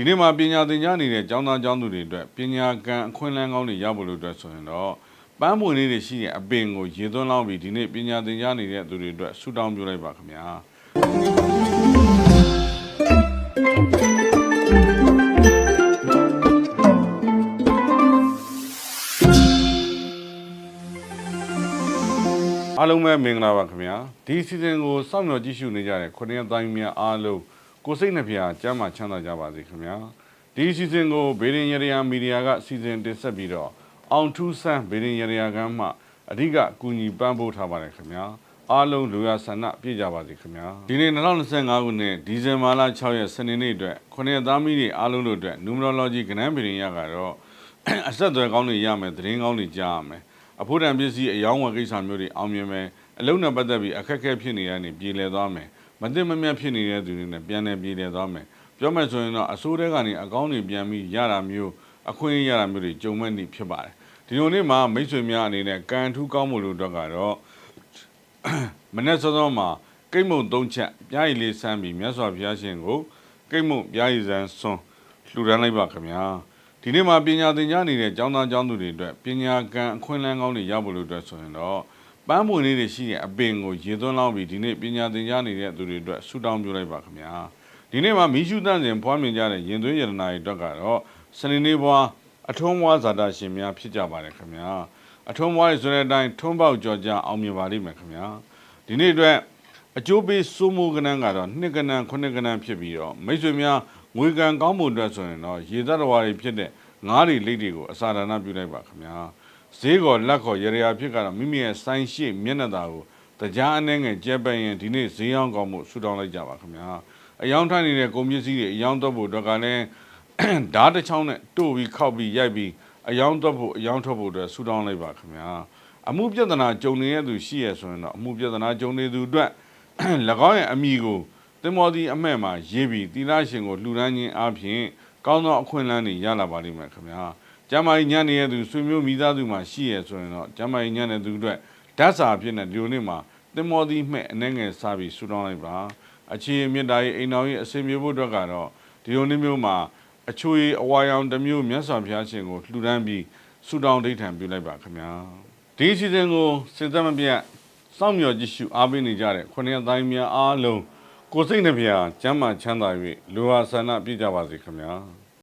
ဒီနေ့မှာပညာသင်ကြားနေတဲ့ကျောင်းသားကျောင်းသူတွေအတွက်ပညာကံအခွင့်အလမ်းကောင်းတွေရဖို့လို့အတွက်ဆိုရင်တော့ပန်းပွင့်လေးတွေရှိတဲ့အပင်ကိုရေသွန်းလောင်းပြီးဒီနေ့ပညာသင်ကြားနေတဲ့သူတွေအတွက်ဆုတောင်းပြုလိုက်ပါခင်ဗျာအားလုံးပဲမင်္ဂလာပါခင်ဗျာဒီစီဇန်ကိုစောင့်မျှော်ကြည့်ရှုနေကြတဲ့ခုနှစ်ရက်တိုင်းများအားလုံး ကိုယ်စိတ်နှဖျားကျမ်းမာချမ်းသာကြပါစေခင်ဗျာဒီစီဇန်ကိုဘေဒင်ရရယာမီဒီယာကစီဇန်တင်ဆက်ပြီးတော့အောင်ထူးဆန်းဘေဒင်ရရယာကမ်းမှအဓိကအကူအညီပံ့ပိုးထားပါတယ်ခင်ဗျာအားလုံးလူရဆန္ဒပြည့်ကြပါစေခင်ဗျာဒီနေ့2025ခုနှစ်ဒီဇင်ဘာလ6ရက်စနေနေ့အတွက်ခုနှစ်ရက်သားမီးတွေအားလုံးတို့အတွက် numerology ကဏ္ဍဘေဒင်ရကတော့အဆက်အသွယ်ကောင်းတွေရမယ်သတင်းကောင်းတွေကြားရမယ်အဖို့တန်ပစ္စည်းအယောင်းဝယ်ကိစ္စမျိုးတွေအောင်မြင်မယ်အလုံးနဲ့ပတ်သက်ပြီးအခက်အခဲဖြစ်နေတဲ့နေပြည်လည်သွားမယ် မသိမမြတ်ဖြစ်နေတဲ့သူတွေနဲ့ပြန်လည်ပြည်လည်သွားမယ်ပြောမယ်ဆိုရင်တော့အစိုးရကနေအကောင်းတွေပြန်ပြီးရတာမျိုးအခွင့်အရေးရတာမျိုးတွေကြုံမဲ့နေဖြစ်ပါတယ်ဒီလိုနေ့မှာမိတ်ဆွေများအနေနဲ့ကံထူးကောင်းမှုလို့တော့ကတော့မနေ့စောစောမှာကိတ်မုံသုံးချက်ပြားရည်လေးဆန်းပြီးမြတ်စွာဘုရားရှင်ကိုကိတ်မုံပြားရည်ဆန်းဆွန်းလှူဒန်းလိုက်ပါခင်ဗျာဒီနေ့မှာပညာသင်ကြားနေတဲ့ကျောင်းသားကျောင်းသူတွေအတွက်ပညာကံအခွင့်အလမ်းကောင်းတွေရဖို့လို့အတွက်ဆိုရင်တော့ ပန်းပွင့်လေးတွေရှိတဲ့အပင်ကိုရေသွန်းလောင်းပြီးဒီနေ့ပညာသင်ကြားနေတဲ့သူတွေအတွက်ဆုတောင်းပြုလိုက်ပါခင်ဗျာဒီနေ့မှာမိရှုတန့်စဉ်ဖွားမြင်ကြတဲ့ရင်သွေးရတနာတွေအတွက်ကတော့စနေနေ့ဘွားအထုံးဘွားဇာတာရှင်များဖြစ်ကြပါတယ်ခင်ဗျာအထုံးဘွားရဲ့ဆိုတဲ့အတိုင်းထွန်းပေါက်ကြော်ကြအောင်မြင်ပါလိမ့်မယ်ခင်ဗျာဒီနေ့အတွက်အကျိုးပေးစိုးမိုးကဏ္ဍကတော့နှစ်ကဏ္ဍခုနှစ်ကဏ္ဍဖြစ်ပြီးတော့မိတ်ဆွေများငွေကံကောင်းမှုအတွက်ဆိုရင်တော့ရေသတ္တဝါတွေဖြစ်တဲ့ငါးတွေလိတ်တွေကိုအစာဒါနပြုလိုက်ပါခင်ဗျာ ဈေးကောလက်ခေါ်ရရဖြစ်ကတော့မိမိရဲ့စိုင်းရှိမျက်နှာသာကိုတရားအနေငယ်ကျဲပရင်ဒီနေ့ဈေးရောင်းကောင်းမှုဆူတောင်းလိုက်ကြပါခင်ဗျာအယောင်ထိုင်နေတဲ့ကုန်ပစ္စည်းတွေအယောင်တော့ဖို့အတွက်ကလည်းဓာတ်တစ်ချောင်းနဲ့တို့ပြီးခောက်ပြီးရိုက်ပြီးအယောင်တော့ဖို့အယောင်ထွက်ဖို့အတွက်ဆူတောင်းလိုက်ပါခင်ဗျာအမှုပြဿနာကြုံနေတဲ့သူရှိရဆိုရင်တော့အမှုပြဿနာကြုံနေသူအတွက်၎င်းရဲ့အမိကိုသင်္ဘောဒီအမဲ့မှာရေးပြီးသီလရှင်ကိုလှူဒန်းခြင်းအပြင်ကောင်းသောအခွင့်အလမ်းတွေရလာပါလိမ့်မယ်ခင်ဗျာ ကျမ်းမာရေးညံ့နေတဲ့သူဆွေမျိုးမိသားစုမှာရှိရဆိုရင်တော့ကျမ်းမာရေးညံ့တဲ့သူအတွက်ဓာတ်စာအဖြစ်နဲ့ဒီလိုနေ့မှာသင်္ဘောဒီမဲ့အနေငယ်စားပြီးဆူတောင်းလိုက်ပါအခြေအမြင့်တာရေးအိမ်တော်ရေးအစင်ပြေဖို့အတွက်ကတော့ဒီလိုနေ့မျိုးမှာအချွေအဝါရောင်တစ်မျိုးမြတ်စွာဘုရားရှင်ကိုလှူဒန်းပြီးဆူတောင်းဒိဋ္ဌံပြုလိုက်ပါခင်ဗျာဒီအစီအစဉ်ကိုစစ်သက်မပြတ်စောင့်မျှော်ကြည့်ရှုအားပေးနေကြတဲ့ခုနှစ်တိုင်းများအားလုံးကိုယ်စိတ်နှပြကျမ်းမာချမ်းသာ၍လူဟာဆန္ဒပြည့်ကြပါစေခင်ဗျာ